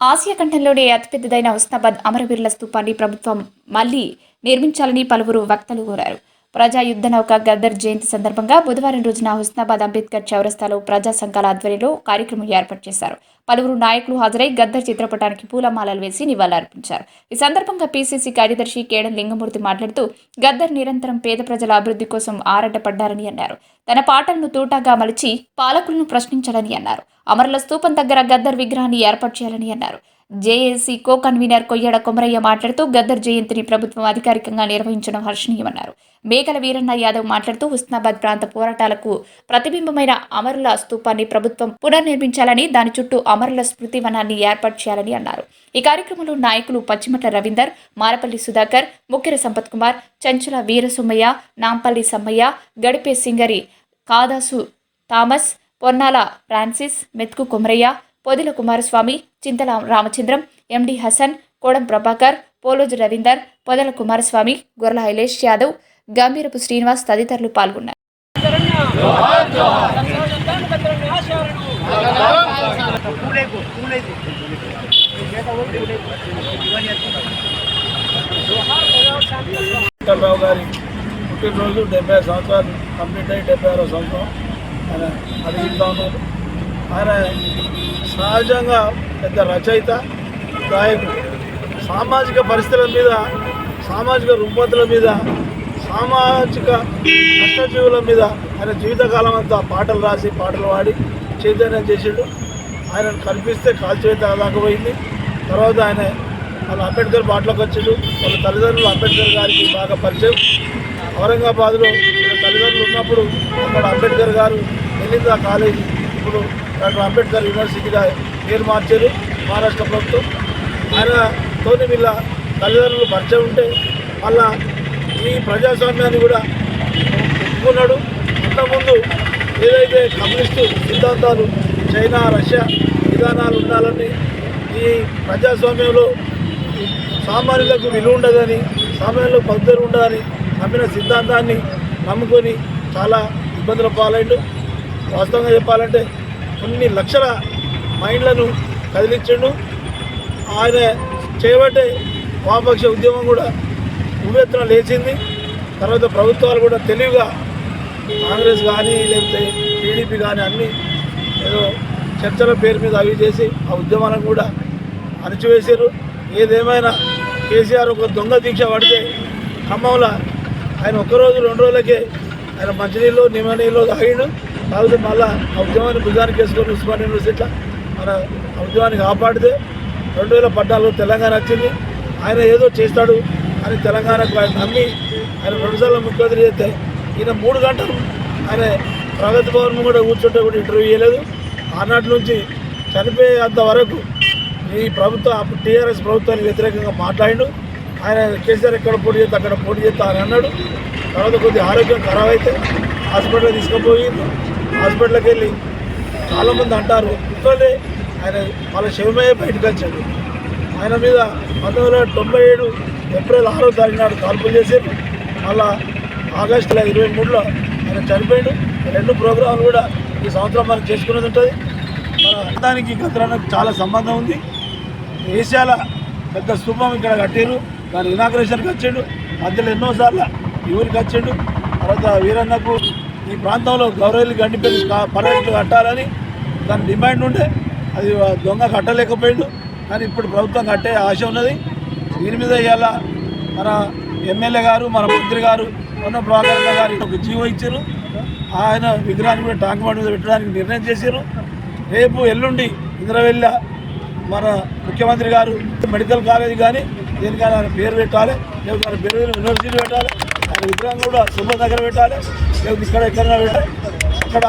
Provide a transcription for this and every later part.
Asia ఖండంలోనే అతిపెద్దదైన Husnabad అమరవీరుల స్థూపాన్ని ప్రభుత్వం మళ్ళీ నిర్మించాలని పలువురు వక్తలు కోరారు. ప్రజా యుద్ధ నౌక గద్దర్ జయంతి సందర్భంగా బుధవారం రోజున హుస్నాబాద్ అంబేద్కర్ చౌరస్తాలో ప్రజా సంఘాల ఆధ్వర్యంలో కార్యక్రమం ఏర్పాటు చేశారు. పలువురు నాయకులు హాజరై గద్దర్ చిత్రపటానికి పూలమాలలు వేసి నివాళులర్పించారు. ఈ సందర్భంగా పీసీసీ కార్యదర్శి కేడం లింగమూర్తి మాట్లాడుతూ గద్దర్ నిరంతరం పేద ప్రజల అభివృద్ధి కోసం ఆరాటపడ్డారని అన్నారు. తన పాటలను తూటాగా మలిచి పాలకులను ప్రశ్నించాలని అన్నారు. అమరుల స్తూపం దగ్గర గద్దర్ విగ్రహాన్ని ఏర్పాటు చేయాలని అన్నారు. JAC co convener Koyyada Komaraiah మాట్లాడుతూ గద్దర్ జయంతిని ప్రభుత్వం అధికారికంగా నిర్వహించడం హర్షణీయమన్నారు. మేకల వీరన్న యాదవ్ మాట్లాడుతూ హుస్నాబాద్ ప్రాంత పోరాటాలకు ప్రతిబింబమైన అమరుల స్తూపాన్ని ప్రభుత్వం పునర్నిర్మించాలని దాని చుట్టూ అమరుల స్మృతి వనాన్ని ఏర్పాటు చేయాలని అన్నారు. ఈ కార్యక్రమంలో నాయకులు Pachimatla Ravinder Marapalli Sudhakar ముక్కెర Sampath Kumar చంచుల Veerasammaiah Nampally Sammaiah Gadipe Singari Kadasu Thomas Ponnala Francis Methku Kumaraiah Podila Kumaraswamy Chintala Ramachandram MD Hasan Kodam Prabhakar Poloju Ravinder Podala Kumaraswamy Gorla హైలేష్ Yadav గంభీరపు Srinivas తదితరులు పాల్గొన్నారు. రావు గారి పుట్టినరోజు డెబ్బై సంవత్సరాలు కంప్లీట్ అయ్యి డెబ్బై ఆరో సంవత్సరం. ఆయన అడిగిస్తూ ఆయన సహజంగా పెద్ద రచయిత గాయకుడు. సామాజిక పరిస్థితుల మీద సామాజిక రుగ్మతుల మీద సామాజిక కష్టజీవుల మీద ఆయన జీవితకాలం అంతా పాటలు రాసి పాటలు పాడి చైతన్యం చేసిండు. ఆయనను కనిపిస్తే కాల్చేత దాకపోయింది. తర్వాత ఆయన వాళ్ళ అంబేద్కర్ బాటలోకి వచ్చాడు. వాళ్ళ తల్లిదండ్రులు అంబేద్కర్ గారికి బాగా పరిచయం. ఔరంగాబాద్లో తల్లిదండ్రులు ఉన్నప్పుడు అక్కడ అంబేద్కర్ గారు వెళ్ళింది ఆ కాలేజీ ఇప్పుడు డాక్టర్ అంబేద్కర్ యూనివర్సిటీగా పేరు మార్చారు మహారాష్ట్ర ప్రభుత్వం. ఆయనతో వీళ్ళ తల్లిదండ్రులు పరిచయం ఉంటే మళ్ళా ఈ ప్రజాస్వామ్యాన్ని కూడా ఒప్పుకున్నాడు. అంతకుముందు ఏదైతే కమ్యూనిస్టు సిద్ధాంతాలు చైనా రష్యా విధానాలు ఉండాలని ఈ ప్రజాస్వామ్యంలో సామాన్యులకు విలువ ఉండదని సామాన్యులకు పద్ధతి ఉండదని నమ్మిన సిద్ధాంతాన్ని నమ్ముకొని చాలా ఇబ్బందుల పాలైండు. వాస్తవంగా చెప్పాలంటే కొన్ని లక్షల మైండ్లను కదిలించిండు. ఆయన చేయబట్టే వామపక్ష ఉద్యమం కూడా ఉవ్వెత్తున లేచింది. తర్వాత ప్రభుత్వాలు కూడా తెలివిగా కాంగ్రెస్ కానీ లేకపోతే టీడీపీ కానీ అన్నీ ఏదో చర్చల పేరు మీద అవి చేసి ఆ ఉద్యమాలను కూడా అణచివేశారు ఏదేమైనా కేసీఆర్ ఒక దొంగ దీక్ష పడితే ఖమ్మంలో ఆయన ఒక్కరోజు రెండు రోజులకే ఆయన మంచినీళ్ళు నిమ్మ నీళ్ళు తాగిండు. కాకపోతే మళ్ళా ఆ ఉద్యమాన్ని భుజానికి వేసుకొని ఉస్మాన్ యూనివర్సిటీలో మన ఆ ఉద్యమాన్ని కాపాడితే రెండు వేల పద్నాలుగులో తెలంగాణ వచ్చింది. ఆయన ఏదో చేస్తాడు అని తెలంగాణకు ఆయన నమ్మి ఆయన రెండుసార్లు ముఖ్యమంత్రి చేస్తే ఈయన మూడు గంటలు ఆయన ప్రగతి భవన్ కూడా కూర్చుంటే కూడా ఇంటర్వ్యూ చేయలేదు ఆనాటి నుంచి చనిపోయేంత వరకు ఈ ప్రభుత్వం అప్పుడు టీఆర్ఎస్ ప్రభుత్వానికి వ్యతిరేకంగా మాట్లాడిండు. ఆయన కేసీఆర్ ఎక్కడ పోటీ చేస్తే అక్కడ పోటీ చేస్తా అని అన్నాడు. తర్వాత కొద్దిగా ఆరోగ్యం ఖరాబ్ అయితే హాస్పిటల్ తీసుకుపోయింది హాస్పిటల్కి వెళ్ళి చాలామంది అంటారు ఇప్పుడే ఆయన వాళ్ళ శివమయ్య బయటకు వచ్చాడు. ఆయన మీద పంతొమ్మిది వందల తొంభై ఏడు ఏప్రిల్ ఆరో తారీఖు నాడు కాల్పులు చేశారు. మళ్ళా ఆగస్టులో ఇరవై మూడులో ఆయన చనిపోయాడు. రెండు ప్రోగ్రాంలు కూడా ఈ సంవత్సరం మనం చేసుకునేది ఉంటుంది. మన దానికి గతరానికి చాలా సంబంధం ఉంది. ఏషియాల పెద్ద స్థూపం ఇక్కడ కట్టారు దాని ఇనాగ్రేషన్కి వచ్చాడు. మధ్యలో ఎన్నోసార్లు ఈ ఊరికి వచ్చాడు. తర్వాత వీరన్నకు ఈ ప్రాంతంలో గౌరవులు గండిపల్లి పర్యటనలు కట్టాలని దాని డిమాండ్ ఉండే. అది దొంగ కట్టలేకపోయిండు. కానీ ఇప్పుడు ప్రభుత్వం కట్టే ఆశ ఉన్నది. దీని మీద ఇవాళ మన ఎమ్మెల్యే గారు మన మంత్రి గారు ఉన్న ప్రభాకర్ గారు ఒక జీవో ఇచ్చారు. ఆయన విగ్రహాన్ని కూడా ట్యాంక్ బండ్ మీద పెట్టడానికి నిర్ణయం చేశారు. రేపు ఎల్లుండి ఇంద్రవెల్ల మన ముఖ్యమంత్రి గారు మెడికల్ కాలేజ్ కానీ దేనికైనా ఆయన పేరు పెట్టాలి. లేకపోతే పేరు యూనివర్సిటీ పెట్టాలి. ఆయన విగ్రహం కూడా శుభ్ర దగ్గర పెట్టాలి. లేకపోతే ఇక్కడ ఎక్కడైనా పెట్టాలి. అక్కడ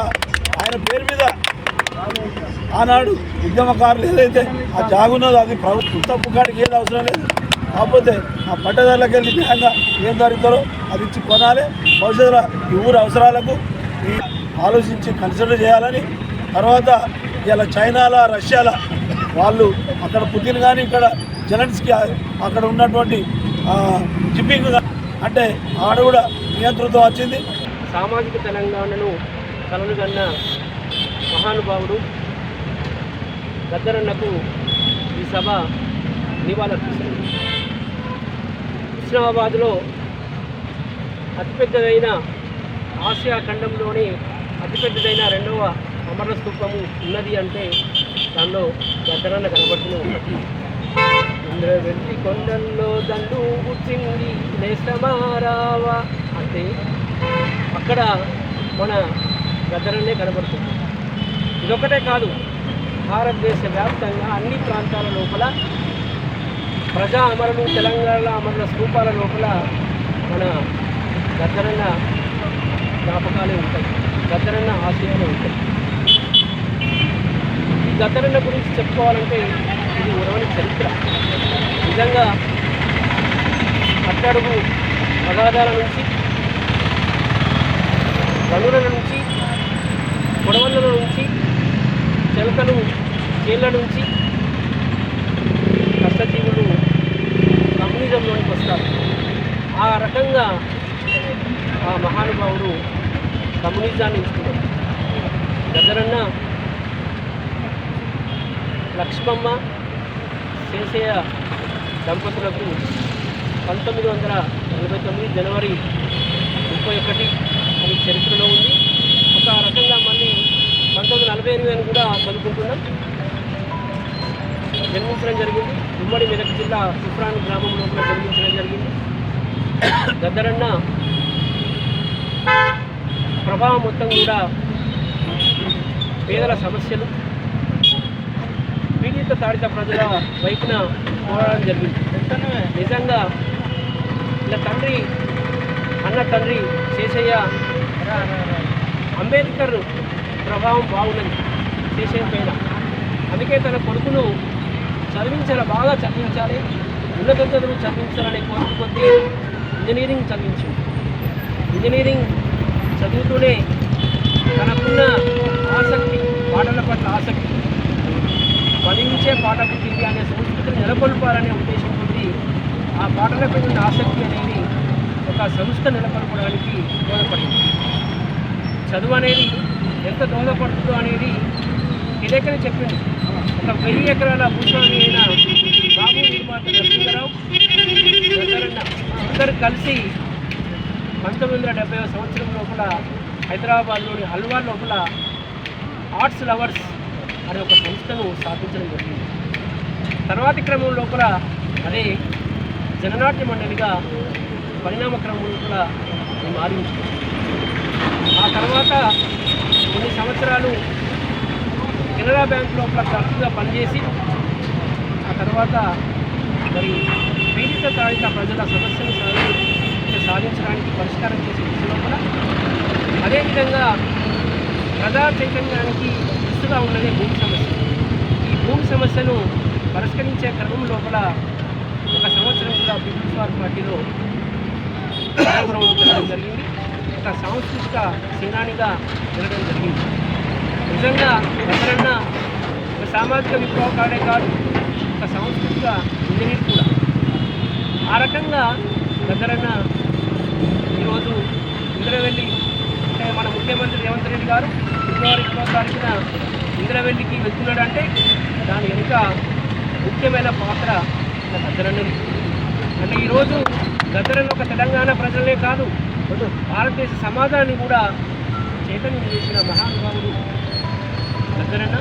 ఆయన పేరు మీద ఆనాడు ఉద్యమకారులు ఏదైతే ఆ జాగున్నదో అది ప్రభుత్వ కాడికి ఏది అవసరం లేదు. కాకపోతే ఆ పట్టదారులకు వెళ్ళి న్యాయంగా ఏం జరుగుతారో అది ఇచ్చి కొనాలి. భవిష్యత్తులో ఈ ఊరు అవసరాలకు ఆలోచించి కన్సిడర్ చేయాలని. తర్వాత ఇలా చైనాల రష్యాల వాళ్ళు అక్కడ పుట్టిన కానీ ఇక్కడ జెలెన్స్కి అక్కడ ఉన్నటువంటి జిప్పింగ్ అంటే ఆడ కూడా నియంతృత్వం వచ్చింది. సామాజిక తెలంగాణను కలలుగన్న మహానుభావుడు గద్దరన్నకు ఈ సభ నివాళులర్పిస్తుంది హుస్నాబాద్లో అతిపెద్దదైన ఆసియా ఖండంలోని అతిపెద్దదైన రెండవ అమర స్థూపము ఉన్నది అంటే దానిలో గద్దరన్న కనబడుతూనే ఉన్నది ఇంద్రవెల్లి కొండల్లో దండు పుట్టింది నేస్తమారావా అంటే అక్కడ మన గద్దరన్నే కనబడుతుంది. ఇదొకటే కాదు భారతదేశ వ్యాప్తంగా అన్ని ప్రాంతాల లోపల ప్రజా అమరులు తెలంగాణలో అమరుల స్థూపాల లోపల మన గద్దరన్న జ్ఞాపకాలే ఉంటాయి. గద్దరన్న ఆశయాలే ఉంటాయి. ఈ గద్దరన్న గురించి చెప్పుకోవాలంటే ఇది ఉరవని చరిత్ర. నిజంగా అట్టడుగు పదార్థాల నుంచి వనుల నుంచి గొడవల నుంచి చెలకలు చీళ్ళ నుంచి కష్టజీవులు కమ్యూనిజంలోనికి వస్తారు. ఆ రకంగా ఆ మహానుభావుడు కమ్యూనిజాన్ని ఎంచుకున్నాడు గజరన్న లక్ష్మమ్మ శేషయ్య దంపతులకు పంతొమ్మిది వందల నలభై తొమ్మిది జనవరి ముప్పై ఒకటి అని చరిత్రలో ఉంది. ఒక రకంగా మళ్ళీ పంతొమ్మిది నలభై ఎనిమిది అని కూడా చదువుకుంటున్నాం. జన్మించడం జరిగింది. ఉమ్మడి మెదక్ జిల్లా సుఫ్రాన్ గ్రామం లోపల జన్మించడం జరిగింది. గద్దరన్న ప్రభావం మొత్తం కూడా పేదల సమస్యలు. పీడిత తాడిత ప్రజల వైపున పోరాడడం జరిగింది. నిజంగా ఇలా తండ్రి అన్న తండ్రి శేషయ్య అంబేద్కర్ ప్రభావం బాగున్నది శేషయ్య పైన. అందుకే తన కొడుకును చదివించాలి బాగా చదివించాలి. ఉన్నత చదువు చదివించాలనే కోరిక కొద్దీ ఇంజనీరింగ్ చదివించింది. ఇంజనీరింగ్ చదువుతూనే తనకున్న ఆసక్తి పాటల పట్ల ఆసక్తి ఫలించే పాట టీవీ అనే సంస్కృతిని నెలకొల్పాలనే ఉద్దేశం ఉంది. ఆ పాటలపై ఉన్న ఆసక్తి అనేది ఒక సంస్థ నెలకొల్పడానికి దోహదపడింది. చదువు అనేది ఎంత దోహదపడుతుందో అనేది ఇదేకనే చెప్పింది. ఒక వెయ్యి ఎకరాల భూస్వామి అయిన బాబు నిర్మాత నరసింహరావు అందరూ కలిసి పంతొమ్మిది వందల డెబ్బై సంవత్సరం లోపల హైదరాబాద్లోని హల్వార్ లోపల ఆర్ట్స్ లవర్స్ అనే ఒక సంస్థను స్థాపించడం జరిగింది. తర్వాతి క్రమం లోపల అదే జననాట్య మండలిగా పరిణామ క్రమం లోపల అది మారింది. ఆ తర్వాత కొన్ని సంవత్సరాలు కెనరా బ్యాంక్ లోపల క్లర్క్గా పనిచేసి ఆ తర్వాత మరి పీడిత తాడిత ప్రజల సమస్యను సాధించడానికి పరిష్కారం చేసే దిశ లోపల అదేవిధంగా ప్రజా చైతన్యానికి దిశగా ఉన్నది భూమి సమస్య. ఈ భూమి సమస్యను పరిష్కరించే క్రమం లోపల ఒక సంవత్సరం కూడా పీపుల్స్ వార్ పార్టీలో కార్యక్రమం జరగడం జరిగింది. ఒక సాంస్కృతిక సేనానిగా జరగడం జరిగింది. నిజంగా ఎవరన్న ఒక సామాజిక విప్లవకాడే కాదు ఒక సాంస్కృతిక ఇంజనీర్ కూడా. ఆ రకంగా దగ్గరన్న ఈరోజు ఇంద్రవెల్లి అంటే మన ముఖ్యమంత్రి రేవంత్ రెడ్డి గారు ఫిబ్రవరి ఇరవై తారీఖున ఇంద్రవెల్లికి వెళ్తున్నాడంటే దాని వెనుక ముఖ్యమైన పాత్ర మన గద్దరన్నది. అంటే ఈరోజు గద్దరన్న ఒక తెలంగాణ ప్రజలే కాదు భారతదేశ సమాజాన్ని కూడా చైతన్యం చేసిన మహానుభావుడు గద్దరన్న.